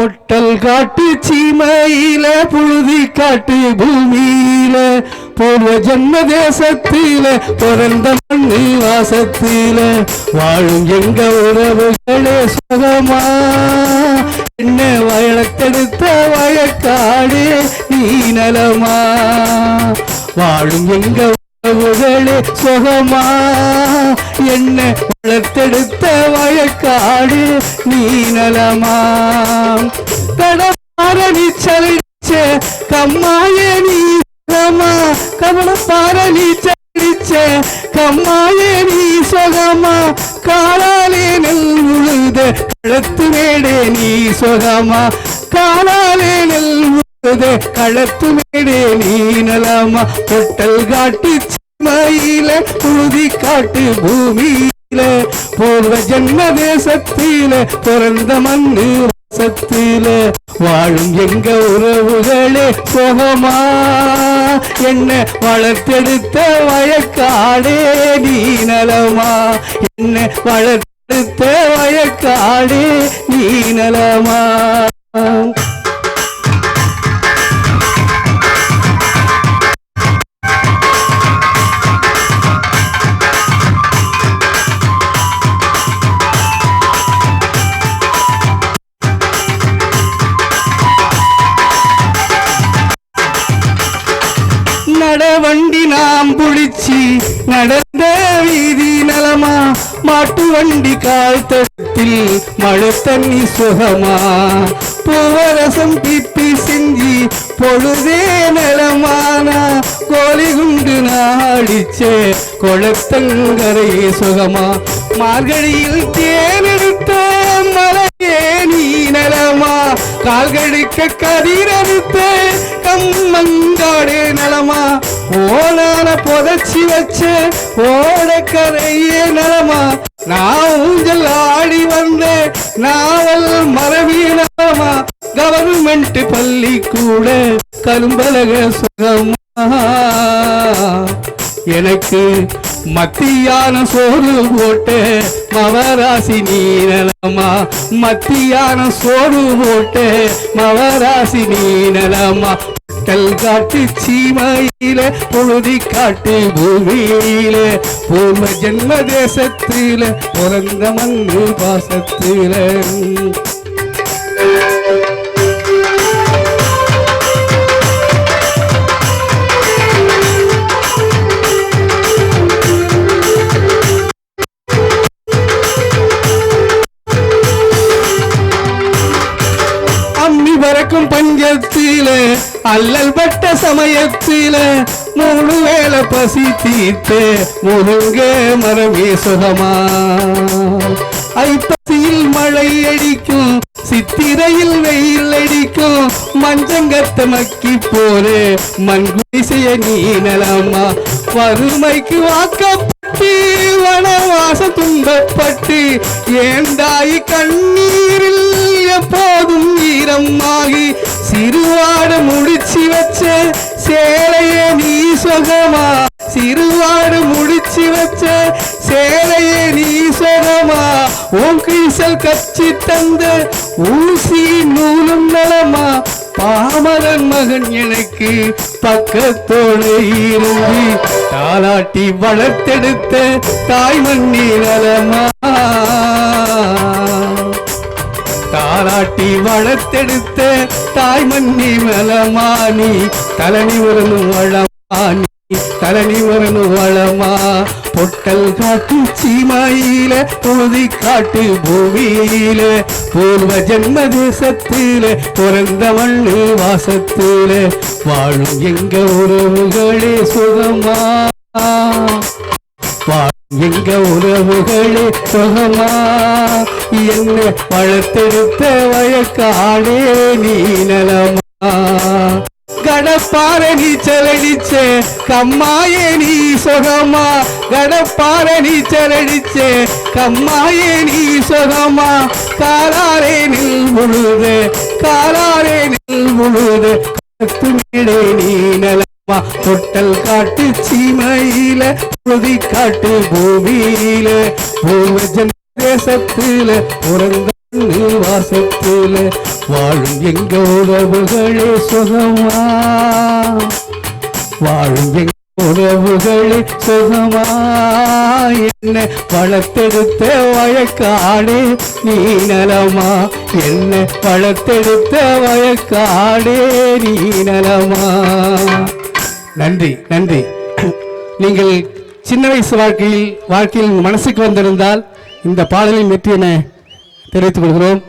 பொட்டல் காட்டு சீமையில புழுதி காட்டு பூமியில பூர்வ ஜன்ம தேசத்தில பிறந்த மண்ணு வாசத்தில வாழும் எங்க உறவுகளே சுகமா? என்ன வயலத்தெடுத்த வயக்காடு நீ நலமா? வாழும் எங்க உறவுகளே சுகமா? என்ன வளர்த்தெடுத்த வழக்காடு நீ நலமா? கடப்பாரணி சலிச்ச கம்மாய நீ சுகமா? கமலப்பாரணி சலிச்ச கம்மாய நீ சுகமா? காலாலே நெல் உழுத களத்து மேடே நீ சுகமா? காலாலே நெல் உழுத களத்து மேடே நீ நலமா? பொட்டல் காட்டி மயில உறுதி காட்டு பூமியில பூர்வ ஜென்ம தேசத்தில பிறந்த மண்ணு சத்தில வாழும் எங்க உறவுகளே சுகமா என்ன வளர்த்தெடுத்த வயக்காடே நீ நலமா? என்ன வளர்த்தெடுத்த வயக்காடே நீ நலமா? நட வண்டி நாம் புளிச்சி நடந்த வீதி நலமா? மாட்டு வண்டி கால் தடத்தில் மழை தண்ணி சுகமா? பூவரசம் பிப்பி செஞ்சி பொழுதே நலமானா? கோழி குண்டு நாடிச்சே கொளத்தங்கரையே சுகமா? மார்கழியில் தேனெடுத்த மலையே நீ நலமா? கால்களுக்கு கதிரறுத்த கம்மங்காடே நலமா? ஓனான புதைச்சி வச்ச ஓடக்கரையே நலமா? நான் ஊஞ்சல் ஆடி வந்த நாவல் மரபி கவர்மெண்ட் பள்ளி கூட கரும்பலக சுகமா? எனக்கு மத்தியான சோறு போட்ட மவராசி நீனலமா மத்தியான சோறு போட்ட மவராசி நீனலமா கல் காட்டு சீமையில பொழுதி காட்டு பூமியில பூர்வ ஜென்ம தேசத்தில பிறந்த மண்ணு பாசத்தில அம்மி பஞ்சத்தில அல்லல் பட்ட சமயத்தில மூணு வேலை பசி தீர்த்து முருங்க மரமே சுகமா. ஐப்பசியில் மழை அடிக்கும் சித்திரையில் வெயில் அடிக்கும் மஞ்சங்கத்த மக்கி போரு மண்குடிசைய நீ நலமா. வறுமைக்கு வாக்க வாக்கப்பட்டு வனவாச துன்பப்பட்டு ஏந்தாய் கண்ணீரில் எப்போதும் ஈரமாகி சிறுவாடு முடிச்சு வச்ச சேலையே நீ சொகமா? சிறுவாடு முடிச்சு வச்ச சேலையே நீ சொகமா? உன் கிழிசல் கச்சி தந்த ஊசி நூலும் நலமா? பாமரன் மகன் எனக்கு பக்கத்தோடு இருந்து தாலாட்டி வளர்த்தெடுத்த தாய் மண்ணி நலமா தாலாட்டி வளர்த்தெடுத்த தாய் மண்ணி மலமானி தலனி வரணும் வளமானி தலனி வரணும் வளமா. பொட்டல் காட்டு சீமாயில பொழுதி காட்டு பூமியில பூர்வ ஜென்ம தேசத்தில பிறந்த மண்ணு வாசத்தில வாழும் எங்க உறவுகளே சுகமா? வாழும் எங்க உறவுகளே சுகமா? என்ன வளர்த்தெடுத்த வயக்காடே நீ நலமா? நீச்சல் அடிச்ச கம்மாயே நீ சுகமா? கடப்பாரணி செலடிச்சே கம்மாயே நீ சொகமா காலாரே நில் முழுது காலாரே நில் முழுது மேடே நீ நலமா. தொட்டல் காட்டு சீமையில புழுதி காட்டு பூமியில பூர்வ தேசத்தில பிறந்த வாசத்தில வாழும் எங்க உறவுகளே சுகமா. வாழும் எங்க உறவுகளே சுகமா என்ன வளர்த்தெடுத்த வயக்காடு நீ நலமா? என்ன வளர்த்தெடுத்த வயக்காடே நீ நலமா? நன்றி நன்றி. நீங்கள் சின்ன வயசு வாழ்க்கையில் வாழ்க்கையில் மனசுக்கு வந்திருந்தால் இந்த பாடலின் வெற்றி என தெரிவித்துக் கொள்கிறோம்.